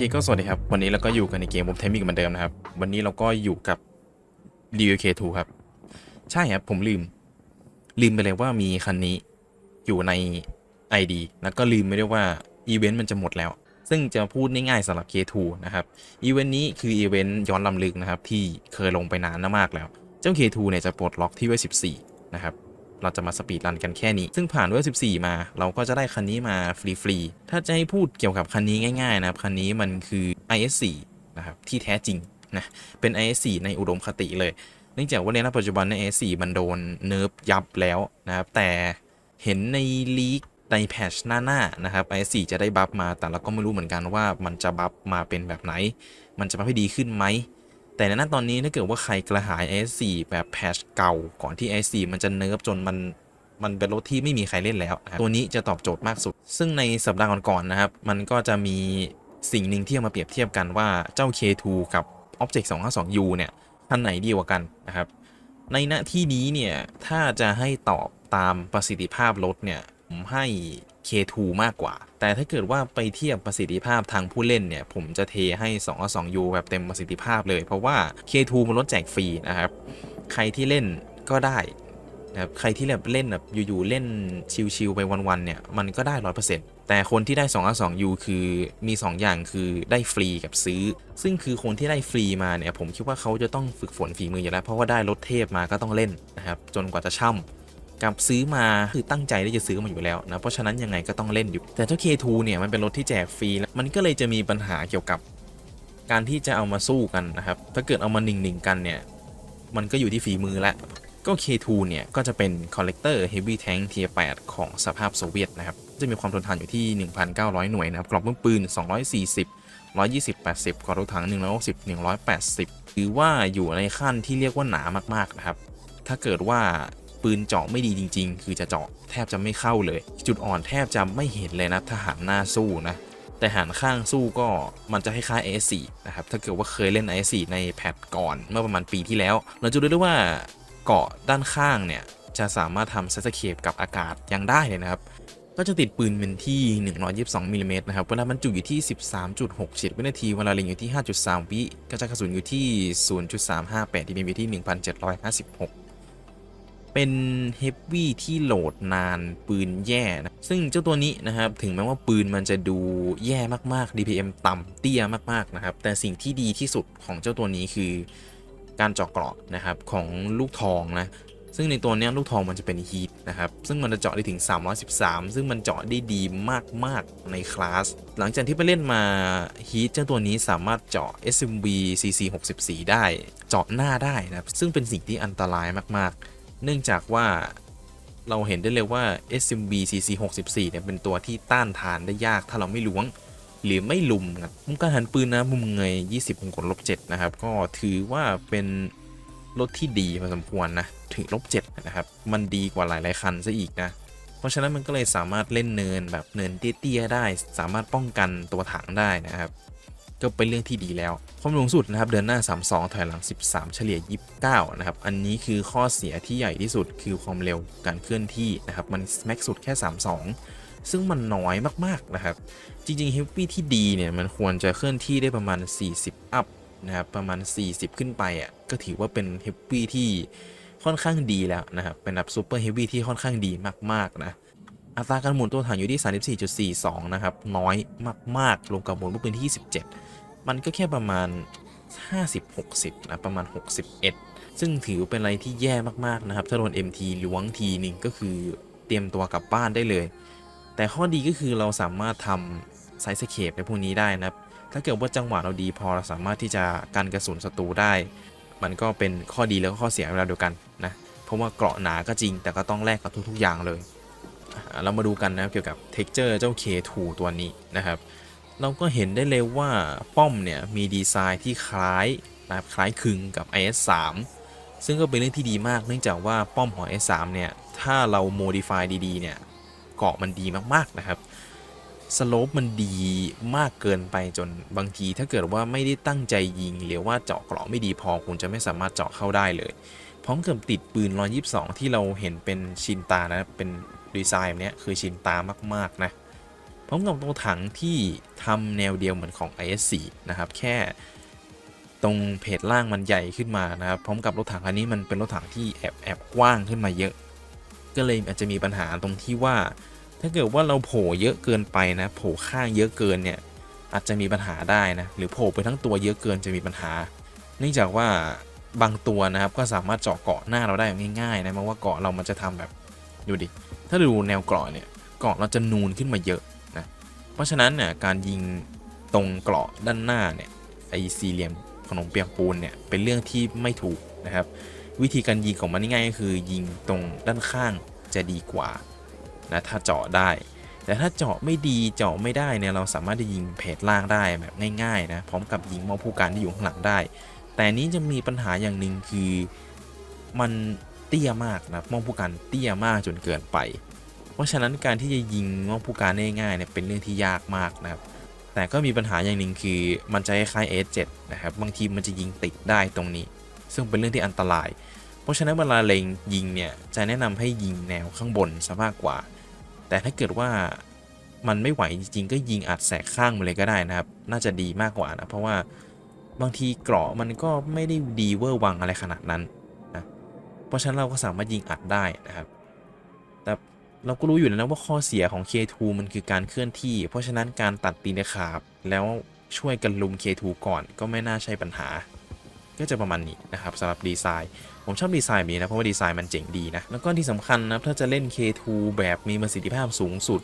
เคก็สวัสดีครับ วันนี้เราก็อยู่กันในเกมวอ t เทมิกเหมือนเดิมนะครับ วันนี้เราก็อยู่กับ d u k 2ครับ ใช่ครับ ผมลืม ลืมไปเลยว่ามีคันนี้อยู่ใน ID แล้วก็ลืมไปด้ว่าอีเวนต์มันจะหมดแล้ว ซึ่งจะพูดง่ายๆสำหรับ K2 นะครับ อีเวนต์นี้คืออีเวนต์ย้อนลำลึกนะครับ ที่เคยลงไปนานมากแล้ว เจ้า K2 เนี่ยจะปลดล็อกที่เวท14 นะครับ เราจะมาสปีดรันกันแค่นี้ ซึ่งผ่านเวท14 มา เราก็จะได้คันนี้มาฟรีๆ ถ้าจะให้พูดเกี่ยวกับคันนี้ง่ายๆนะครับ คันนี้มันคือ IS4 นะครับ ที่แท้จริงนะ เป็น IS4 ในอุดมคติเลย เนื่องจากว่าในปัจจุบันใน IS4 มันโดนเนิร์ฟยับแล้วนะครับ แต่เห็นในลีกในแพชหน้าๆนะครับ IS4 จะได้บัฟมา แต่เราก็ไม่รู้เหมือนกันว่ามันจะบัฟมาเป็นแบบไหน มันจะบัฟให้ดีขึ้นไหม แต่ในนั้นตอนนี้ถ้าเกิดว่าใครกระหาย S4 แบบแพชเก่าก่อนที่ S4 มันจะเนิร์ฟจนมันมันเป็นรถที่ไม่มีใครเล่นแล้วครับตัวนี้จะตอบโจทย์มากสุด ซึ่งในสัปดาห์ก่อนๆนะครับ มันก็จะมีสิ่งหนึ่งที่เอามาเปรียบเทียบกันว่าเจ้า K2 กับ Object 252U เนี่ยคันไหนดีกว่ากันนะครับ ในณที่นี้เนี่ย ถ้าจะให้ตอบตามประสิทธิภาพรถเนี่ย ผมให้ K2 มากกว่า แต่ถ้าเกิดว่าไปเทียบประสิทธิภาพทางผู้เล่นเนี่ย ผมจะเทให้2 2 U แบบเต็มประสิทธิภาพเลย เพราะว่า K2 มันลดแจกฟรีนะครับ ใครที่เล่นก็ได้นะครับใครที่แบบเล่นแบบอยู่ๆเล่นชิวๆไปวันๆเนี่ย มันก็ได้100%แต่คนที่ได้2 2 U คือมี 2 อย่างคือได้ฟรีกับซื้อ ซึ่งคือคนที่ได้ฟรีมาเนี่ย ผมคิดว่าเขาจะต้องฝึกฝนฝีมืออยู่แล้ว เพราะว่าได้รถเทพมาก็ต้องเล่นนะครับ จนกว่าจะช่ำ กับซื้อมาคือตั้งใจที่จะซื้อมาอยู่แล้วนะเพราะฉะนั้นยังไงก็ต้องเล่นอยู่ แต่เจ้า K2 เนี่ยมันเป็นรถที่แจกฟรีแล้วมันก็เลยจะมีปัญหาเกี่ยวกับการที่จะเอามาสู้กันนะครับ ถ้าเกิดเอามาหนึ่งๆกันเนี่ย มันก็อยู่ที่ฝีมือล้วก็ K2 เนี่ย ก็จะเป็น Collector Heavy Tank Tier 8ของสภาพโซเวียตนะครับ จะมีความทนทานอยู่ที่ 1,900 หน่วยนะครับ กรอบปืน 240 120 80 กรอบรถถัง 160 180 ถือว่าอยู่ในขั้นที่เรียกว่าหนามากๆนะครับ ถ้าเกิดว่า ปืนเจาะไม่ดีจริง ๆ คือจะเจาะแทบจะไม่เข้าเลย จุดอ่อนแทบจะไม่เห็นเลยนะถ้าหันหน้าสู้นะแต่หันข้างสู้ก็มันจะคล้ายๆ AS4 นะครับ ถ้าเกิดว่าเคยเล่น AS4 ในแพทก่อนเมื่อประมาณปีที่แล้ว เราจะรู้ได้ว่าเกาะด้านข้างเนี่ย จะสามารถทำเซสเคปกับอากาศยังได้เลยนะครับ ก็จะติดปืนเป็นที่ 122มิลลิเมตรนะครับ เวลาบรรจุอยู่ที่ 13.67 วินาที เวลาเล็งอยู่ที่ 5.3 วิกระจายกระสุนอยู่ที่ 0.358ดีมีที่ 1,756 เป็นเฮฟวี่ที่โหลดนานปืนแย่นะซึ่งเจ้าตัวนี้นะครับ ถึงแม้ว่าปืนมันจะดูแย่มากๆ DPM ต่ำเตี้ยมากๆนะครับ แต่สิ่งที่ดีที่สุดของเจ้าตัวนี้คือการเจาะเกราะนะครับของลูกทองนะซึ่งในตัวเนี้ยลูกทองมันจะเป็นฮีทนะครับ ซึ่งมันจะเจาะได้ถึง 313 ซึ่งมันเจาะได้ดีมาก ๆ ในคลาส หลังจากที่ไปเล่นมาฮีทเจ้าตัวนี้สามารถเจาะ SMB CC 64 ได้ เจาะหน้าได้นะครับ ซึ่งเป็นสิ่งที่อันตรายมาก ๆ เนื่องจากว่าเราเห็นได้เลยว่า SMB CC 64 เนี่ยเป็นตัวที่ต้านทานได้ยากถ้าเราไม่ล้วง หรือไม่ลุมครับมุมการหันปืนนะมุมเงย 20องกลลบ7นะครับ ก็ถือว่าเป็นรถที่ดีพอสมควรนะ ถึงลบ7นะครับ มันดีกว่าหลาย ๆ คันซะอีกนะ เพราะฉะนั้นมันก็เลยสามารถเล่นเนินแบบเนินเตี้ย ๆ ได้ สามารถป้องกันตัวถังได้นะครับ ก็เป็นเรื่องที่ดีแล้ว ความสูงสุดนะครับเดินหน้า 32 ถอยหลัง 13 เฉลี่ย 29 นะครับ อันนี้คือข้อเสียที่ใหญ่ที่สุดคือความเร็วการเคลื่อนที่นะครับ มันแม็กสุดแค่ 32 ซึ่งมันน้อยมากๆนะครับ จริงๆเฮฟวี่ที่ดีเนี่ยมันควรจะเคลื่อนที่ได้ประมาณ 40 อัพนะครับ ประมาณ 40 ขึ้นไปอะก็ถือว่าเป็นเฮฟวี่ที่ค่อนข้างดีแล้วนะครับ เป็นแบบซูเปอร์เฮฟวี่ที่ค่อนข้างดีมากๆนะอัตราการหมุนตัวถังอยู่ที่ 34.42 นะครับ น้อยมาก ๆ รวมกับหมุนลูกปืนที่ 27 มันก็แค่ประมาณ 50-60 นะ ประมาณ 61 ซึ่งถือเป็นอะไรที่แย่มาก ๆ นะครับ ถ้าโดน MT ล้วงทีหนึ่งก็คือเตรียมตัวกลับบ้านได้เลย แต่ข้อดีก็คือเราสามารถทำไซส์สเคปในพวกนี้ได้นะครับ ถ้าเกิดว่าจังหวะเราดีพอเราสามารถที่จะกันกระสุนศัตรูได้ มันก็เป็นข้อดีแล้วก็ข้อเสียเวลาเดียวกันนะ เพราะว่าเกราะหนาก็จริง แต่ก็ต้องแลกกับทุกๆอย่างเลย เรามาดูกันนะเกี่ยวกับ texture เจ้า K2 ตัวนี้นะครับ เราก็เห็นได้เลยว่าป้อมเนี่ยมีดีไซน์ที่คล้ายนะครับคล้ายคลึงกับ IS3 ซึ่งก็เป็นเรื่องที่ดีมากเนื่องจากว่าป้อมของ IS3 เนี่ยถ้าเรา modify ดีๆเนี่ยเกาะมันดีมากๆนะครับสโลปมันดีมากเกินไปจนบางทีถ้าเกิดว่าไม่ได้ตั้งใจยิง หรือว่าเจาะเกราะไม่ดีพอคุณจะไม่สามารถเจาะเข้าได้เลย พร้อมกับติดปืน 122 ที่เราเห็นเป็นชินตานะเป็นดีไซน์แบบเนี้ยคือชินตามากๆนะ พร้อมกับตัวถังที่ทำแนวเดียวเหมือนของ IS4 นะครับ แค่ตรงเพจล่างมันใหญ่ขึ้นมานะครับ พร้อมกับรถถังคันนี้มันเป็นรถถังที่แอบแอบกว้างขึ้นมาเยอะ ก็เลยอาจจะมีปัญหาตรงที่ว่า ถ้าเกิดว่าเราโผล่เยอะเกินไปนะ โผล่ข้างเยอะเกินเนี่ยอาจจะมีปัญหาได้นะ หรือโผล่ไปทั้งตัวเยอะเกินจะมีปัญหา เนื่องจากว่าบางตัวนะครับก็สามารถเจาะเกาะหน้าเราได้ง่ายๆนะเพราะว่าเกาะเรามันจะทำแบบดูดิ ถ้าดูแนวเกาะเนี่ยเกาะเราจะนูนขึ้นมาเยอะ เพราะฉะนั้นเนี่ยการยิงตรงเกราะด้านหน้าเนี่ยไอสี่เหลี่ยมขนมเปียกปูนเนี่ยเป็นเรื่องที่ไม่ถูกนะครับ วิธีการยิงของมันง่ายก็คือยิงตรงด้านข้างจะดีกว่านะถ้าเจาะได้ แต่ถ้าเจาะไม่ดีเจาะไม่ได้เนี่ยเราสามารถจะยิงเพจล่างได้แบบง่ายๆนะพร้อมกับยิงมอผู้การที่อยู่ข้างหลังได้ แต่นี้จะมีปัญหาอย่างหนึ่งคือมันเตี้ยมากนะมอผู้การเตี้ยมากจนเกินไป ราะฉะนั้นการที่จะยิงมองผู้การได้ง่ายๆเนี่ยเป็นเรื่องที่ยากมากนะครับ แต่ก็มีปัญหาอย่างหนึ่งคือมันจะคล้ายๆ S7 นะครับบางทีมันจะยิงติดได้ตรงนี้ ซึ่งเป็นเรื่องที่อันตราย เพราะฉะนั้นเวลาเล็งยิงเนี่ยจะแนะนำให้ยิงแนวข้างบนซะมากกว่า แต่ถ้าเกิดว่ามันไม่ไหวจริงๆก็ยิงอัดแสกข้างมาเลยก็ได้นะครับ น่าจะดีมากกว่านะเพราะว่าบางทีเกราะมันก็ไม่ได้ดีเวอร์วังอะไรขนาดนั้นนะเพราะฉะนั้นเราก็สามารถยิงอัดได้นะครับ แต่ เราก็รู้อยู่แล้วนะว่าข้อเสียของ K2 มันคือการเคลื่อนที่ เพราะฉะนั้นการตัดตีนขาบแล้วช่วยกันลุม K2 ก่อนก็ไม่น่าใช่ปัญหา ก็จะประมาณนี้นะครับสำหรับดีไซน์ ผมชอบดีไซน์แบบนี้นะ เพราะว่าดีไซน์มันเจ๋งดีนะ แล้วก็ที่สำคัญนะถ้าจะเล่น K2 แบบมีประสิทธิภาพสูงสุด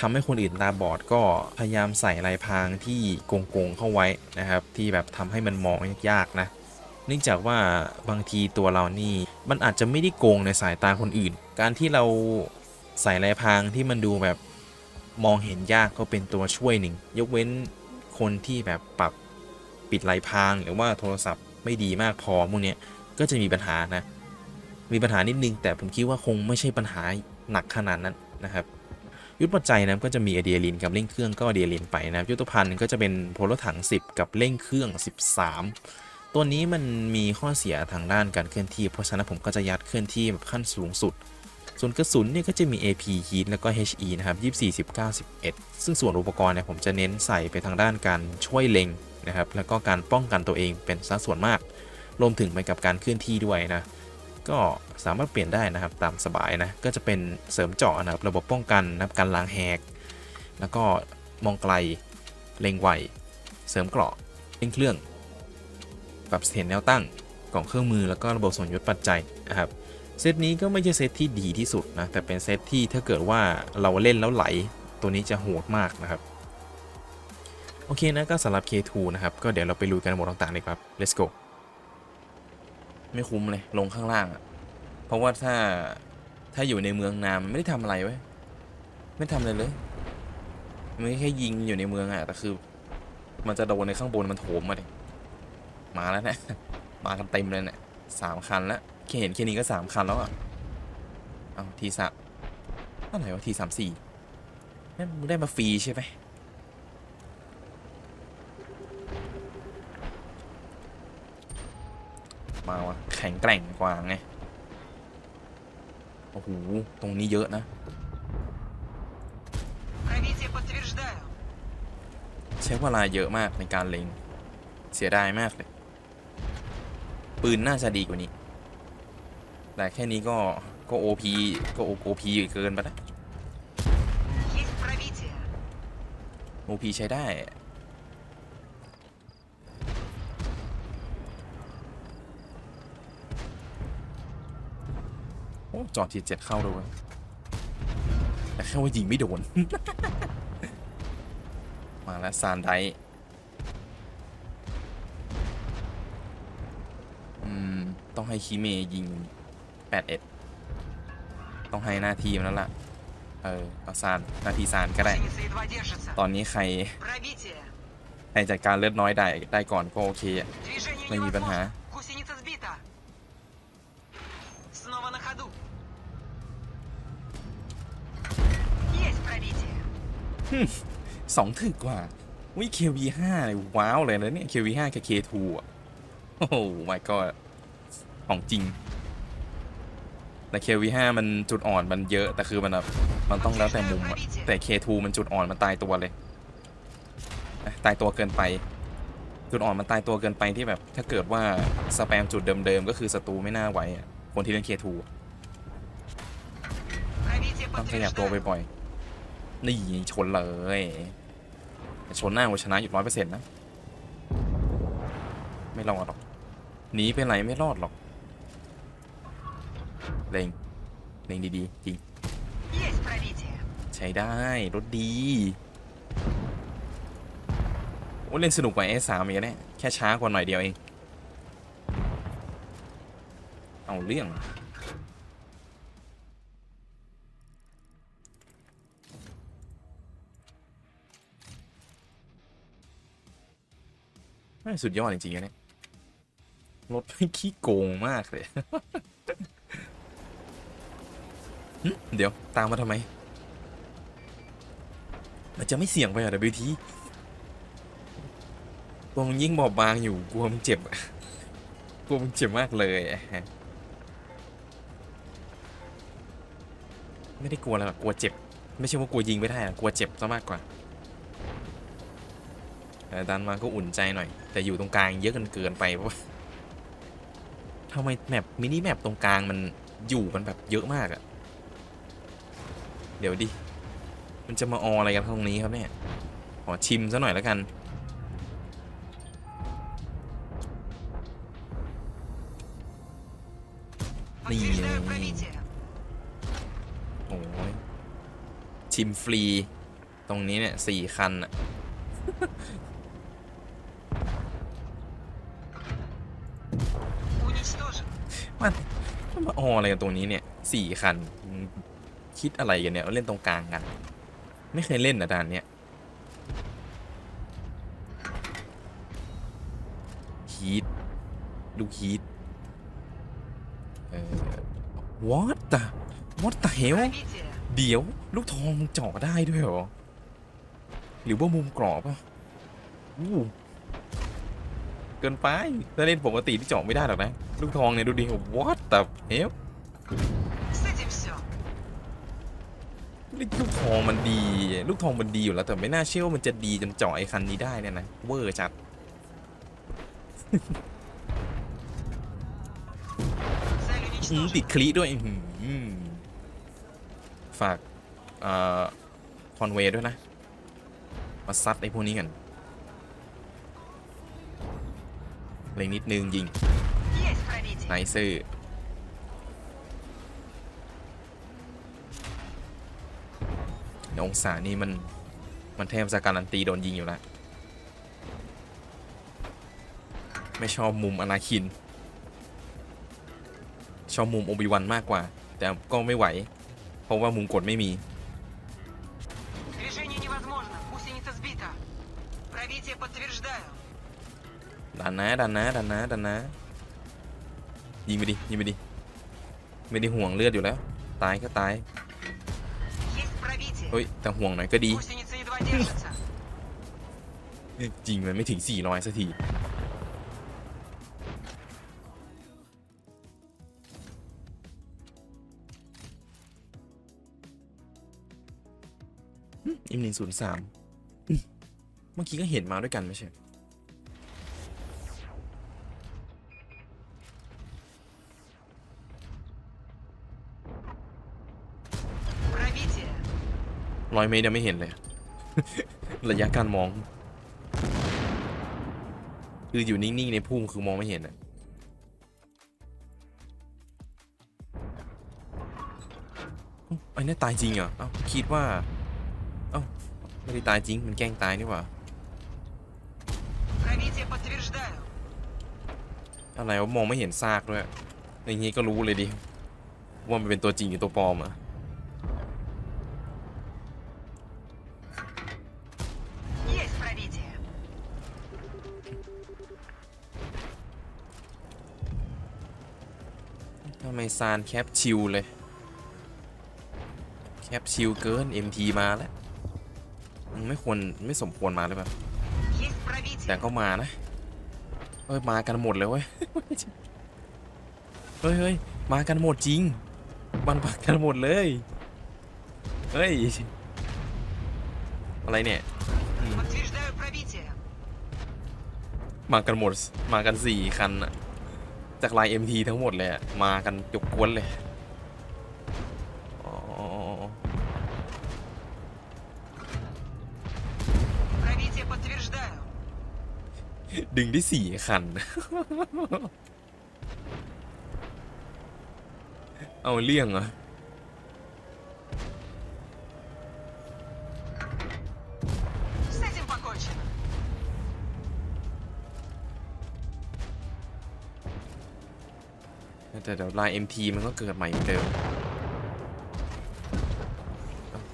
ทำให้คนอื่นตาบอดก็พยายามใส่ลายพรางที่โกงๆเข้าไว้นะครับที่แบบทำให้มันมองยากๆนะเนื่องจากว่าบางทีตัวเรานี่มันอาจจะไม่ได้โกงในสายตาคนอื่น การที่เรา ใส่ลายพรางที่มันดูแบบมองเห็นยากก็เป็นตัวช่วยหนึ่ง ยกเว้นคนที่แบบปรับปิดลายพางหรือว่าโทรศัพท์ไม่ดีมากพอพวกเนี้ยก็จะมีปัญหานะ มีปัญหานิดนึง แต่ผมคิดว่าคงไม่ใช่ปัญหาหนักขนาดนั้นนะครับ ยุทธปัจจัยนะก็จะมีอะดรีนาลินกับเร่งเครื่องก็อะดรีนาลินไปนะครับยุทธภัณฑ์ก็จะเป็นโพลถัง 10 กับเร่งเครื่อง 13ตัวนี้มันมีข้อเสียทางด้านการเคลื่อนที่ เพราะฉะนั้นผมก็จะยัดเคลื่อนที่แบบขั้นสูงสุด ส่วนกระสุนเนี่ยก็จะมี AP Heat แล้วก็ HE นะครับ24 19 11 ซึ่งส่วนอุปกรณ์เนี่ยผมจะเน้นใส่ไปทางด้านการช่วยเล็งนะครับ แล้วก็การป้องกันตัวเองเป็นสัดส่วนมาก รวมถึงไปกับการเคลื่อนที่ด้วยนะ ก็สามารถเปลี่ยนได้นะครับตามสบายนะ ก็จะเป็นเสริมเจาะนะครับระบบป้องกันนะครับการล้างแหก แล้วก็มองไกล เล็งไว เสริมเกราะเร่งเครื่อง ปรับเสถียรแนวตั้ง กล่องเครื่องมือแล้วก็ระบบส่งยศปัจจัยนะครับ เซตนี้ก็ไม่ใช่เซตที่ดีที่สุดนะ แต่เป็นเซตที่ถ้าเกิดว่าเราเล่นแล้วไหล ตัวนี้จะโหดมากนะครับ โอเคนะก็สำหรับ K2 นะครับ ก็เดี๋ยวเราไปลุยกันหมดต่างๆเลยครับ let's go ไม่คุ้มเลย ลงข้างล่างอะเพราะว่าถ้าถ้าอยู่ในเมืองนามไม่ได้ทำอะไรเว้ยไม่ทำอะไรเลยมันแค่ยิงอยู่ในเมืองอะแต่คือ มันจะโดนในข้างบนมันโถมมาเลยมาแล้วเนี่ยมากันเต็มเลยเนี่ยสามคันแล้ว เห็นแค่นี้ก็สามคันแล้วอะ เอาทีสามอะไรวะทีสามสี่นั่งได้มาฟรีใช่ไหมมาวะแข็งแกร่งกว่าไง โอ้โห ตรงนี้เยอะนะ ใช้เวลาเยอะมากในการเล็ง เสียดายมากเลย ปืนน่าจะดีกว่านี้ แต่แค่นี้ก็ก็โอพีก็โอโอพีเกินไปนะโอพีใช้ได้โอ้จอดทีเจ็ดเข้าด้วยแต่แค่ว่ายิงไม่โดน มาแล้วซานไดอืม ต้องให้คิเมยิง แปดเอ็ดต้องให้หน้าทีมแล้วล่ะ เออเอาซานหน้าทีซานก็ได้ ตอนนี้ใคร ใครจัดการเลือดน้อยได้ได้ก่อนก็โอเคไม่มีปัญหาสองถึกกว่าวิเควีห้าเลยว้าวเลยนะเนี่ยเควีห้ากับเคทูอะ โอ้โหไม่ก็ของจริง แต่เควีห้ามันจุดอ่อนมันเยอะ แต่คือมันแบบมันต้องแล้วแต่มุมอะแต่เคทูมันจุดอ่อนมันตายตัวเลยตายตัวเกินไป จุดอ่อนมันตายตัวเกินไปที่แบบ ถ้าเกิดว่าสแปมจุดเดิมๆก็คือศัตรูไม่น่าไหวอะคนที่เล่นเคทูต้องขยับตัวบ่อยๆนี่ชนเลยชนหน้าวัชนะอยู่ร้อยเปอร์เซ็นต์นะ ไม่รอดหรอกหนีไปไหนไม่รอดหรอก เล่งเล่งดีๆ จริง ใช้ได้ รถดี โอ้เล่นสนุกกว่า S3 อีกแล้แค่ช้ากว่าหน่อยเดียวเอง เอาเรื่องไม่สุดยอดจริงๆนะเนี่ยรถไม่ขี้โกงมากเลย เดี๋ยวตามมาทำไม มันจะไม่เสี่ยงไปเหรอ WT ตัวมึงยิ่งบอบบางอยู่กลัวมึงเจ็บอะกลัวมึงเจ็บมากเลยไม่ได้กลัวแล้วกลัวเจ็บ ไม่ใช่ว่ากลัวยิงไม่ได้อกลัวเจ็บซะมากกว่าแต่ดันมาก็อุ่นใจหน่อย แต่อยู่ตรงกลางเยอะเกินเกินไปเพราะทำไมแมปมินิแมปตรงกลางมันอยู่กันแบบเยอะมากอะ เดี๋ยวดิ มันจะมาออะไรกันตรงนี้ครับเนี่ย ขอชิมซะหน่อยแล้วกัน นี่โอ้ยชิมฟรี ตรงนี้เนี่ยสี่คันอะมันมาออะไรกันตรงนี้เนี่ยสี่คัน คิดอะไรกันเนี่ยเราเล่นตรงกลางกัน ไม่เคยเล่นนะด่านเนี้ยฮีทดูฮีทเอ่อ what the what the hell เดี๋ยว ลูกทองเจาะได้ด้วยเหรอ หรือว่ามุมกรอบอะอู้เกินไป ถ้าเล่นปกติที่เจาะไม่ได้หรอกนะ ลูกทองเนี่ยดูดิ what the hell ลูกทองมันดี ลูกทองมันดีอยู่แล้วแต่ไม่น่าเชื่อว่ามันจะดีจนเจาะไอ้คันนี้ได้เนี่ยนะเวอร์จัดติดคลีด้วยฝากคอนเวย์ด้วยนะ มาซัดไอ้พวกนี้กันเล็งนิดนึงยิงไนซ์ องศานี่มัน มันแทบจะการันตีโดนยิงอยู่แล้ว ไม่ชอบมุมอนาคิน ชอบมุมโอบิวันมากกว่า แต่ก็ไม่ไหว เพราะว่ามุมกดไม่มี ดันนะดันนะดันนะดันนะ ยิงไปดิยิงไปดิ ไม่ได้ห่วงเลือดอยู่แล้ว ตายก็ตาย เฮ้ย แต่ห่วงหน่อยก็ดี Гусеница едва держится. จริงมันไม่ถึง 400สักที อิมหนึ่งศูนย์สามเมื่อกี้ก็เห็นมาด้วยกันไม่ใช่ ร้อยเมตรยังไม่เห็นเลย ระยะการมอง คืออยู่นิ่งๆในพุ่มคือมองไม่เห็นอะไอ้นี่ตายจริงเหรอ เอาคิดว่า เอาไม่ได้ตายจริง มันแกล้งตายนี่หว่าอะไรว่ามองไม่เห็นซากด้วยอย่นี้ก็รู้เลยดิ ว่ามันเป็นตัวจริงหรือตัวปลอมอะ ไม่ซานแคปชิวเลย แคปชิวเกิน MT มาแล้วไม่ควรไม่สมควรมาเลยปะแต่ก็มานะ เอ้ย มากันหมดเลยเว้ย เฮ้ยเฮ้ยมากันหมดจริง มันพักกันหมดเลย เฮ้ย อะไรเนี่ยมากันหมด มากันสี่คันอะ จากไลน์ MT ทั้งหมดเลยมากันยกกวนเลยดึงได้สี่คัน เอาเลี่ยงอะ แต่เดี๋ยวลาย MT มันก็เกิดใหม่เดิม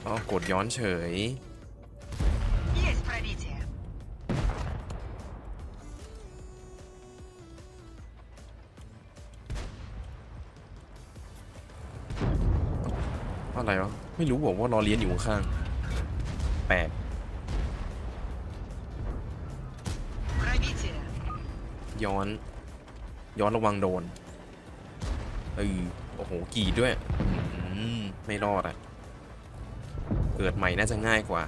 อ๋อกดย้อนเฉยอะไรวะ ไม่รู้บอกว่ารอเลี้ยนอยู่ข้างแปดย้อน ย้อนระวังโดน เออโอ้โหกี่ด้วยไม่รอดอะ เกิดใหม่น่าจะง่ายกว่า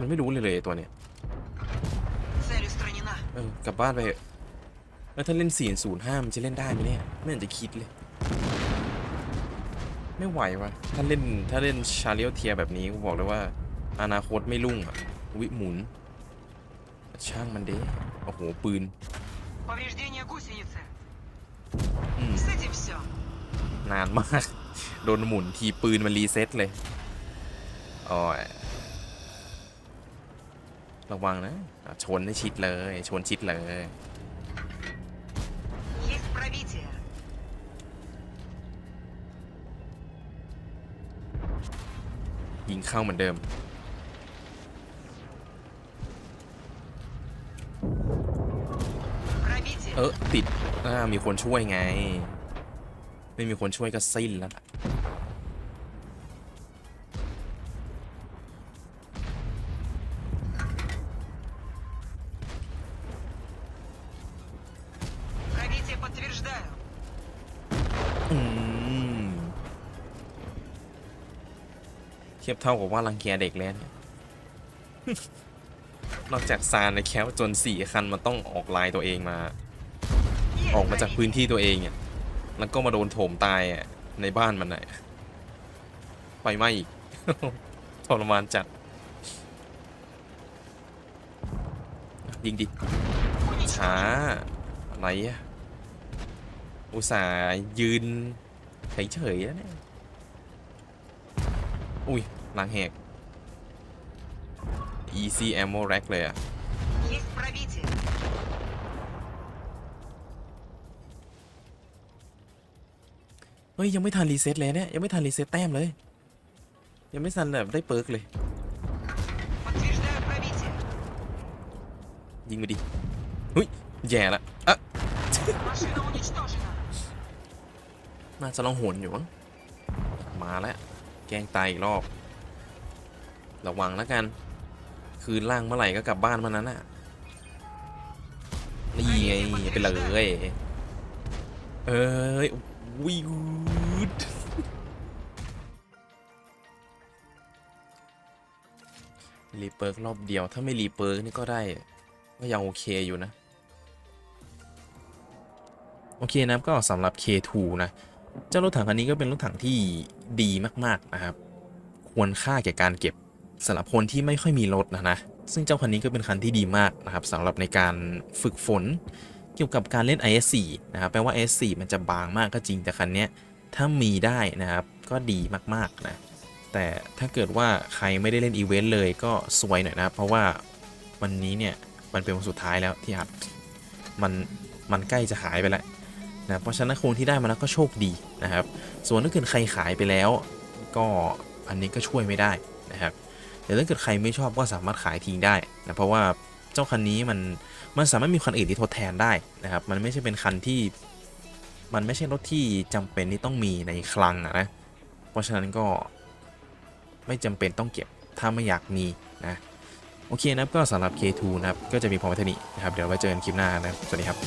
มันไม่รู้เลยเลยตัวเนี้ยกลับบ้านไปเถอะ แล้วถ้าเล่น 405 มันจะเล่นได้ไหมเนี่ย ไม่อห็นจะคิดเลย ไม่ไหววะถ้าเล่นถ้าเล่นชาเลียวเทียแบบนี้กูบอกเลยว่า อนาคตไม่รุ่งอะวิหมุน ช่างมันเด้โอ้โห ปืนนานมาก โดนหมุนทีปืนมันรีเซ็ตเลยอ๋อระวังนะ ชนได้ชิดเลย ชนชิดเลย Есть пробитие. ยิงเข้าเหมือนเดิม Пробитие. เออติดอ่ามีคนช่วยไง ไม่มีคนช่วยก็สิ้นแล้วล่ะ เท่ากับว่ารังเกียจเด็กแล้วเนี่ยนอกจากซานในแคลจนสี่คันมันต้องออกลายตัวเองมา ออกมาจากพื้นที่ตัวเองเนี่ยแล้วก็มาโดนโถมตายในบ้านมันน่ะไปไหมอีกทรมานจัด ยิงดิช้าอะไรอะอุตส่าห์ยืนเฉยๆแล้วเนี่ย อุ้ย ลังแหก easy ammo rack เลยอะเฮ้ย ยังไม่ทันรีเซ็ตเลยเนี่ย ยังไม่ทันรีเซ็ตแต้มเลย ยังไม่ทันแบบได้เปิร์กเลย ยิงไปดิเฮ้ย แย่ละอะน่าจะลองหนอยู่มั้งมาแล้ว แกงตายอีกรอบ ระวังแล้วกัน คืนล่างเมื่อไหร่ก็กลับบ้านมันนั้นน่ะนี่ไงไปเลยเอ้ยวิวดรีเปิร์กรอบเดียว ถ้าไม่รีเปิร์กนี่ก็ได้ ก็ยังโอเคอยู่นะ โอเคนะก็สำหรับ K2 นะ เจ้ารถถังคันนี้ก็เป็นรถถังที่ดีมาก ๆ นะครับ ควรค่าแก่การเก็บ สำหรับคนที่ไม่ค่อยมีรถนะนะ ซึ่งเจ้าคันนี้ก็เป็นคันที่ดีมากนะครับสำหรับในการฝึกฝนเกี่ยวกับการเล่น IS4 นะครับแปลว่า IS4 มันจะบางมากก็จริงแต่คันนี้ถ้ามีได้นะครับก็ดีมากๆนะแต่ถ้าเกิดว่าใครไม่ได้เล่นอีเวนต์เลยก็สวยหน่อยนะเพราะว่าวันนี้เนี่ยมันเป็นวันสุดท้ายแล้วที่อัดมันมันใกล้จะหายไปแล้วนะเพราะฉะนั้นคนที่ได้มาแล้วก็โชคดีนะครับ ส่วนถ้าเกิดใครขายไปแล้ว ก็อันนี้ก็ช่วยไม่ได้ แต่ถ้าเกิดใครไม่ชอบก็สามารถขายทิ้งได้นะเพราะว่าเจ้าคันนี้มันมันสามารถมีคันอื่นที่ทดแทนได้นะครับ มันไม่ใช่เป็นคันที่มันไม่ใช่รถที่จำเป็นที่ต้องมีในคลังอะนะ เพราะฉะนั้นก็ไม่จำเป็นต้องเก็บถ้าไม่อยากมีนะ โอเคนะครับก็สำหรับ K2 นะครับก็จะมีพอมาเท่านี้นะครับเดี๋ยวไว้เจอกันคลิปหน้านะสวัสดีครับ